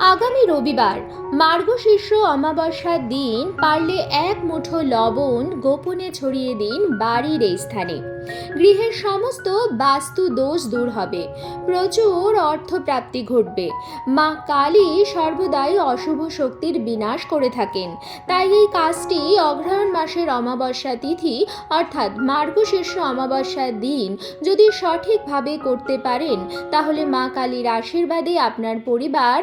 আগামী রবিবার মার্গশীর্ষ অমাবস্যার দিন পারলে এক মুঠো লবণ গোপনে ছড়িয়ে দিন বাড়ির এই স্থানে। গৃহের সমস্ত বাস্তু দোষ দূর হবে। প্রচুর অর্থপ্রাপ্তি ঘটবে। মা কালী সর্বদাই অশুভ শক্তির বিনাশ করে থাকেন। তাই এই কাজটি অগ্রহায়ণ মাসের অমাবস্যা তিথি অর্থাৎ মার্গশীর্ষ অমাবস্যার দিন যদি সঠিকভাবে করতে পারেন, তাহলে মা কালীর আশীর্বাদে আপনার পরিবার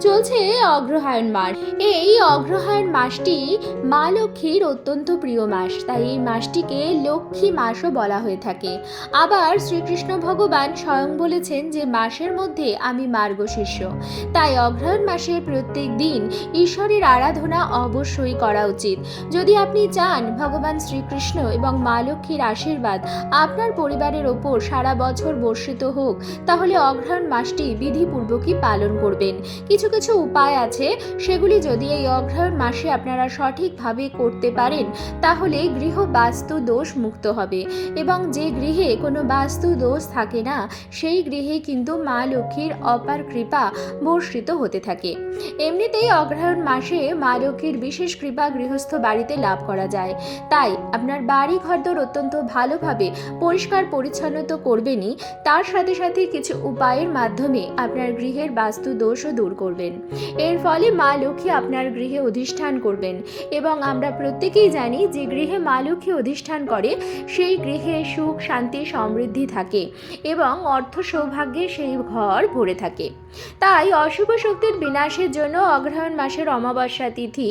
চলছে অগ্রহায়ণ মাস। এই অগ্রহায়ণ মাসটি মা লক্ষ্মীর অত্যন্ত প্রিয় মাস, তাই এই মাসটিকে লক্ষ্মী মাসও বলা হয়ে থাকে। আবার শ্রীকৃষ্ণ ভগবান স্বয়ং বলেছেন যে, মাসের মধ্যে আমি মার্গশীর্ষ তাই অগ্রহায়ণ মাসের প্রত্যেক দিন ঈশ্বরের আরাধনা অবশ্যই করা উচিত। যদি আপনি চান ভগবান শ্রীকৃষ্ণ এবং মা লক্ষ্মীর আশীর্বাদ আপনার পরিবারের ওপর সারা বছর বর্ষিত হোক, তাহলে অগ্রহায়ণ মাসটি বিধিপূর্বকই পালন করবেন। কিছু কিছু উপায় আছে, সেগুলি যদি এই অগ্রহায়ণ মাসে আপনারা সঠিকভাবে করতে পারেন, তাহলে গৃহ বাস্তু দোষ মুক্ত হবে। এবং যে গৃহে কোনো বাস্তু দোষ থাকে না, সেই গৃহে কিন্তু মা লক্ষ্মীর অপার কৃপা বর্ষিত হতে থাকে। এমনিতেই অগ্রহায়ণ মাসে মা লক্ষ্মীর বিশেষ কৃপা গৃহস্থ বাড়িতে লাভ করা যায়। তাই আপনার বাড়ি ঘরদোর অত্যন্ত ভালোভাবে পরিষ্কার পরিচ্ছন্ন তো করবেনই। তার সাথে সাথে কিছু উপায়ের মাধ্যমে আপনার গৃহের বাস্তু দোষও দূর করবেন। এর ফলে মা লক্ষ্মী আপনার গৃহে অধিষ্ঠান করবেন এবং আমরা প্রত্যেকেই জানি যে গৃহে মা লক্ষ্মী অধিষ্ঠান করে, সেই গৃহে সুখ, শান্তি, সমৃদ্ধি থাকে এবং অর্থ সৌভাগ্যে সেই ঘর ভরে থাকে। তাই অশুভ শক্তির বিনাশের জন্য অগ্রহায়ণ মাসের অমাবস্যা তিথি,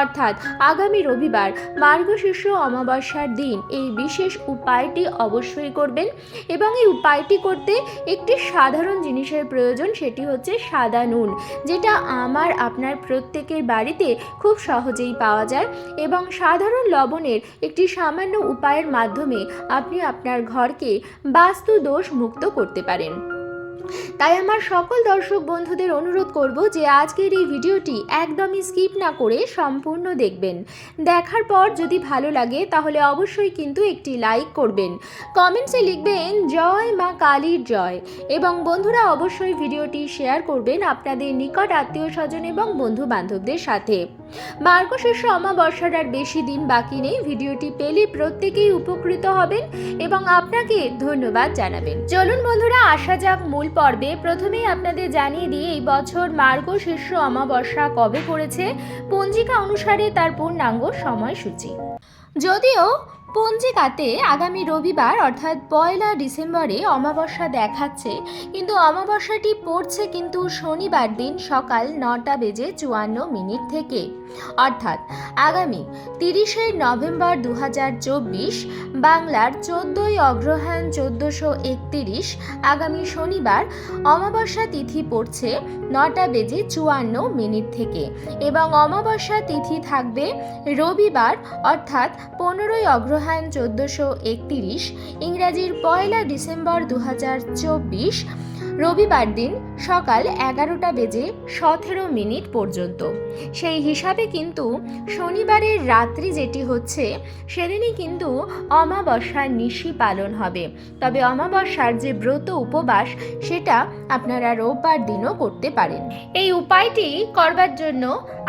অর্থাৎ আগামী রবিবার মার্গশীর্ষ অমাবস্যার দিন, এই বিশেষ উপায়টি অবশ্যই করবেন এবং এই উপায়টি করতে একটি সাধারণ জিনিসের প্রয়োজন, সেটি হচ্ছে সাদা নুন। যেটা আমার আপনার প্রত্যেকের বাড়িতে খুব সহজেই পাওয়া যায় এবং সাধারণ লবণের একটি সামান্য উপায়ের মাধ্যমে আপনি আপনার ঘরকে বাস্তু দোষ মুক্ত করতে পারেন। তাই আমার সকল দর্শক বন্ধুদের অনুরোধ করব যে আজকের এই ভিডিওটি একদমই স্কিপ না করে সম্পূর্ণ দেখবেন। দেখার পর যদি ভালো লাগে তাহলে অবশ্যই কিন্তু একটি লাইক করবেন। কমেন্টসে লিখবেন, জয় মা কালীর জয়। এবং বন্ধুরা অবশ্যই ভিডিওটি শেয়ার করবেন আপনাদের নিকট আত্মীয় স্বজন এবং বন্ধু বান্ধবদের সাথে। মার্গশীর্ষ অমাবস্যার আর বেশি দিন বাকি নেই, ভিডিওটি পেলে প্রত্যেকেই উপকৃত হবেন এবং আপনাকে ধন্যবাদ জানাবেন। চলুন বন্ধুরা, আসা যাক মূল পর্বে প্রথমেই আপনাদের জানিয়ে দিই, এই বছর মার্গ শীর্ষ অমাবস্যা কবে পড়েছে? পঞ্জিকা অনুসারে তার পূর্ণাঙ্গ সময়সূচি। যদিও পঞ্জিকাতে আগামী রবিবার, অর্থাৎ পয়লা ডিসেম্বরে অমাবস্যা দেখাচ্ছে। কিন্তু অমাবস্যাটি পড়ছে কিন্তু শনিবার দিন সকাল নটা বেজে চুয়ান্ন মিনিট থেকে। অর্থাৎ আগামী তিরিশে নভেম্বর দু হাজার চব্বিশ, বাংলার চোদ্দোই অগ্রহায়ণ চোদ্দোশো একতিরিশ, আগামী শনিবার অমাবস্যা তিথি পড়ছে নটা বেজে চুয়ান্ন মিনিট থেকে। এবং অমাবস্যা তিথি থাকবে রবিবার, অর্থাৎ পনেরোই অগ্রহায়ণ চোদ্দোশো একতিরিশ, ইংরাজির পয়লা ডিসেম্বর দু হাজার চব্বিশ, রবিবার দিন সকাল এগারোটা বেজে সতেরো মিনিট পর্যন্ত। সেই হিসাবে কিন্তু শনিবারের রাত্রি যেটি হচ্ছে, সেদিনই কিন্তু অমাবস্যার নিশি পালন হবে। তবে অমাবস্যার যে ব্রত উপবাস, সেটা আপনারা রোববার দিনও করতে পারেন। এই উপায়টি করবার জন্য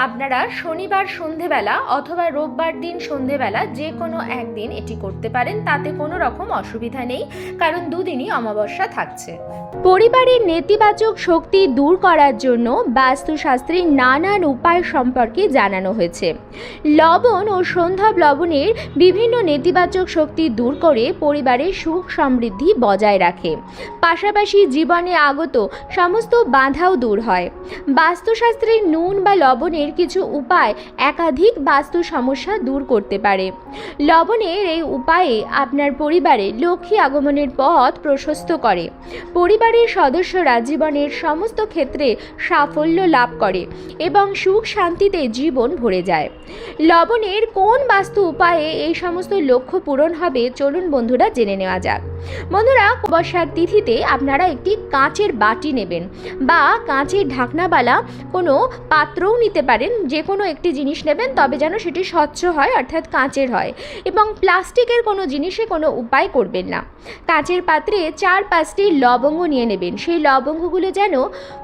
আপনারা শনিবার সন্ধেবেলা অথবা রোববার দিন সন্ধেবেলা যে কোনো একদিন এটি করতে পারেন, তাতে কোনো রকম অসুবিধা নেই, কারণ দুদিনই অমাবস্যা থাকছে। পরিবারের নেতিবাচক শক্তি দূর করার জন্য বাস্তুশাস্ত্রের নানান উপায় সম্পর্কে জানানো হয়েছে। লবণ ও সন্ধ্যা লবণের বিভিন্ন নেতিবাচক শক্তি দূর করে পরিবারের সুখ সমৃদ্ধি বজায় রাখে। পাশাপাশি জীবনে আগত সমস্ত বাধাও দূর হয়। বাস্তুশাস্ত্রের নুন বা লবণের কিছু উপায় একাধিক বাস্তু সমস্যা দূর করতে পারে। লবণের এই উপায়ে আপনার পরিবারে লক্ষ্মী আগমনের পথ প্রশস্ত করে। পরিবারের সদস্যরা জীবনের সমস্ত ক্ষেত্রে সাফল্য লাভ করে এবং সুখ শান্তিতে জীবন ভরে যায়। লবণের কোন বাস্তু উপায়ে এই সমস্ত লক্ষ্য পূরণ হবে চলুন বন্ধুরা জেনে নেওয়া যাক। বন্ধুরা, বর্ষার তিথিতে আপনারা একটি কাঁচের বাটি নেবেন বা কাঁচের ঢাকনাবালা কোনো পাত্রও নিতে পারেন। যে কোনো একটি জিনিস নেবেন, তবে যেন সেটি স্বচ্ছ হয়, অর্থাৎ কাঁচের হয় এবং প্লাস্টিকের কোনো জিনিসে কোনো উপায় করবেন না। কাঁচের পাত্রে চার পাঁচটি লবঙ্গ নিয়ে নেবেন। সেই লবঙ্গগুলো যেন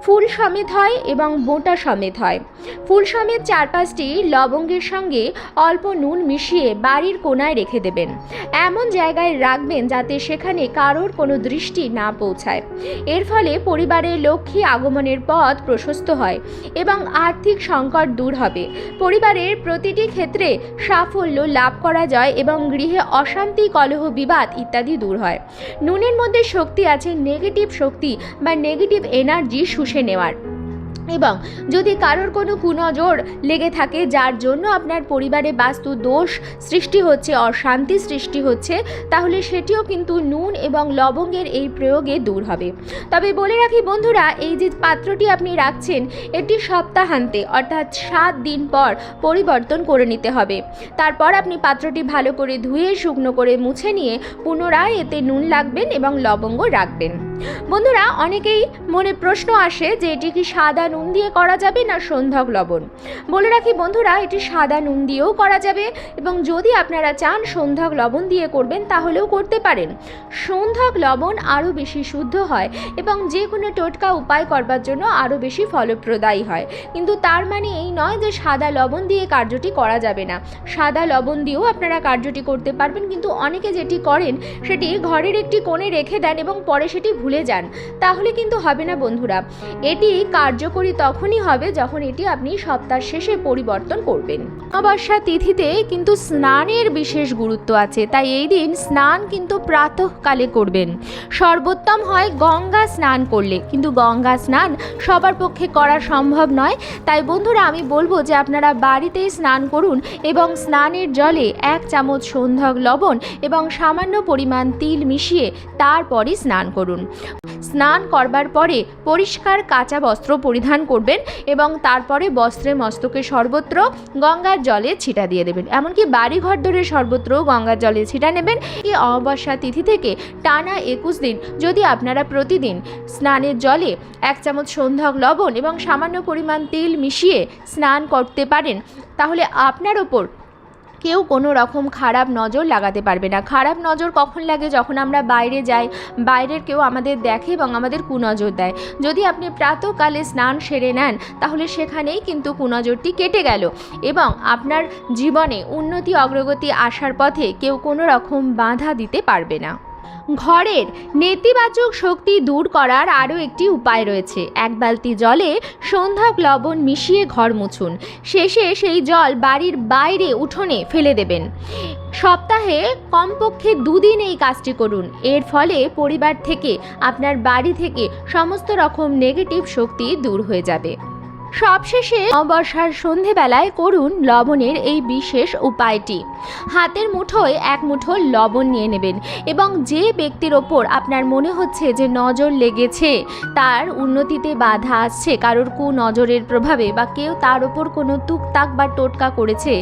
ফুল সমেত হয় এবং বোঁটা সমেত হয়। ফুল সমেত চার পাঁচটি লবঙ্গের সঙ্গে অল্প নুন মিশিয়ে বাড়ির কোনায় রেখে দেবেন। এমন জায়গায় রাখবেন যাতে সেখানে কারোর কোনো দৃষ্টি না পৌঁছায়। এর ফলে পরিবারের লক্ষ্মী আগমনের পথ প্রশস্ত হয় এবং আর্থিক সংকট দূর হবে। পরিবারের প্রতিটি ক্ষেত্রে সাফল্য লাভ করা যায় এবং গৃহে অশান্তি, কলহ, বিবাদ ইত্যাদি দূর হয়। নুনের মধ্যে শক্তি আছে নেগেটিভ শক্তি বা নেগেটিভ এনার্জি শুষে নেওয়ার। এবং যদি কারোর কোনো কুনজর লেগে থাকে, যার জন্য আপনার পরিবারে বাস্তু দোষ সৃষ্টি হচ্ছে, অশান্তি সৃষ্টি হচ্ছে, তাহলে সেটিও কিন্তু নুন এবং লবঙ্গের এই প্রয়োগে দূর হবে। তবে বলে রাখি বন্ধুরা, এই যে পাত্রটি আপনি রাখছেন, এটি সপ্তাহান্তে, অর্থাৎ সাত দিন পর পরিবর্তন করে নিতে হবে। তারপর আপনি পাত্রটি ভালো করে ধুয়ে, শুকনো করে মুছে নিয়ে পুনরায় এতে নুন লাগবেন এবং লবঙ্গ রাখবেন। বন্ধুরা, অনেকেই মনে প্রশ্ন আসে যে এটি কি সাদা নুন দিয়ে করা যাবে না সন্ধক লবণ? বলে রাখি বন্ধুরা, এটি সাদা নুন দিয়েও করা যাবে এবং যদি আপনারা চান সন্ধক লবণ দিয়ে করবেন, তাহলেও করতে পারেন। সন্ধক লবণ আরও বেশি শুদ্ধ হয় এবং যে কোনো টোটকা উপায় করবার জন্য আরও বেশি ফলপ্রদায়ী হয়। কিন্তু তার মানে এই নয় যে সাদা লবণ দিয়ে কার্যটি করা যাবে না। সাদা লবণ দিয়েও আপনারা কার্যটি করতে পারবেন, কিন্তু অনেকে যেটি করেন, সেটি ঘরের একটি কোণে রেখে দেন এবং পরে সেটি ভুলে যান। তাহলে কিন্তু হবে না বন্ধুরা। এটি কার্যকরী তখনই হবে যখন এটি আপনি সপ্তাহ শেষে পরিবর্তন করবেন। অমাবস্যা তিথিতে কিন্তু স্নানের বিশেষ গুরুত্ব আছে। তাই এই দিন স্নান কিন্তু প্রাতঃকালে করবেন। সর্বোত্তম হয় গঙ্গা স্নান করলে। কিন্তু গঙ্গা স্নান সবার পক্ষে করা সম্ভব নয়। তাই বন্ধুরা, আমি বলব যে আপনারা বাড়িতেই স্নান করুন এবং স্নানের জলে এক চামচ সন্ধক লবণ এবং সামান্য পরিমাণ তিল মিশিয়ে তারপরই স্নান করুন। স্নান করবার পরে পরিষ্কার কাঁচা বস্ত্র পরিধান করবেন এবং তারপরে বস্ত্রে মস্তকে সর্বত্র গঙ্গার জলে ছিটা দিয়ে দেবেন। এমনকি বাড়ি ঘর ধরে সর্বত্র গঙ্গার জলে ছিটা নেবেন। এই অমাবস্যা তিথি থেকে টানা একুশ দিন যদি আপনারা প্রতিদিন স্নানের জলে এক চামচ সন্ধক লবণ এবং সামান্য পরিমাণ তেল মিশিয়ে স্নান করতে পারেন, তাহলে আপনার ওপর কেউ কোনো রকম খারাপ নজর লাগাতে পারবে না। খারাপ নজর কখন লাগে? যখন আমরা বাইরে যাই, বাইরের কেউ আমাদের দেখে এবং আমাদের কুনজর দেয়। যদি আপনি প্রাতকালে স্নান সেরে নেন, তাহলে সেখানেই কিন্তু কুনজরটি কেটে গেল এবং আপনার জীবনে উন্নতি, অগ্রগতি আসার পথে কেউ কোনো রকম বাধা দিতে পারবে না। ঘরের নেতিবাচক শক্তি দূর করার আরও একটি উপায় রয়েছে। এক বালতি জলে সন্ধ্যক লবণ মিশিয়ে ঘর মুছুন। শেষে সেই জল বাড়ির বাইরে উঠোনে ফেলে দেবেন। সপ্তাহে কমপক্ষে দুদিন এই কাজটি করুন। এর ফলে পরিবার থেকে, আপনার বাড়ি থেকে সমস্ত রকম নেগেটিভ শক্তি দূর হয়ে যাবে। সবশেষে অবসর সন্ধেবেলায় করুন লবণের এই বিশেষ উপায়টি। হাতের মুঠোয় এক মুঠো লবণ নিয়ে নেবেন এবং যে ব্যক্তির ওপর আপনার মনে হচ্ছে যে নজর লেগেছে, তার উন্নতিতে বাধা আসছে, কারোর কু নজরের প্রভাবে বা কেউ তার ওপর কোনো তুকতাক বা টোটকা করেছে,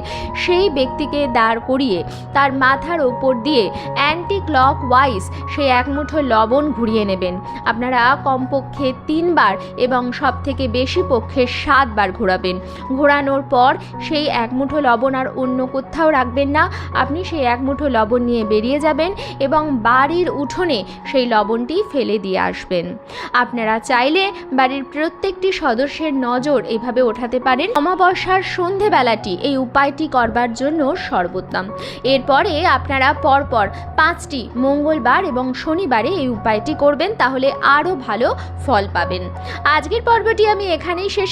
সেই ব্যক্তিকে দাঁড় করিয়ে তার মাথার ওপর দিয়ে অ্যান্টি ক্লক ওয়াইজ সেই এক মুঠো লবণ ঘুরিয়ে নেবেন। আপনারা কমপক্ষে তিনবার এবং সব থেকে বেশি পক্ষে সাতবার ঘোরাবেন। ঘোরানোর পর সেই এক মুঠো লবণ আর অন্য কোথাও রাখবেন না। আপনি সেই এক মুঠো লবণ নিয়ে বেরিয়ে যাবেন এবং বাড়ির উঠোনে সেই লবণটি ফেলে দিয়ে আসবেন। আপনারা চাইলে বাড়ির প্রত্যেকটি সদস্যের নজর এভাবে ওঠাতে পারেন। অমাবস্যার সন্ধেবেলাটি এই উপায়টি করবার জন্য সর্বোত্তম। এরপরে আপনারা পরপর পাঁচটি মঙ্গলবার এবং শনিবারে এই উপায়টি করবেন, তাহলে আরও ভালো ফল পাবেন। আজকের পর্বটি আমি এখানেই শেষ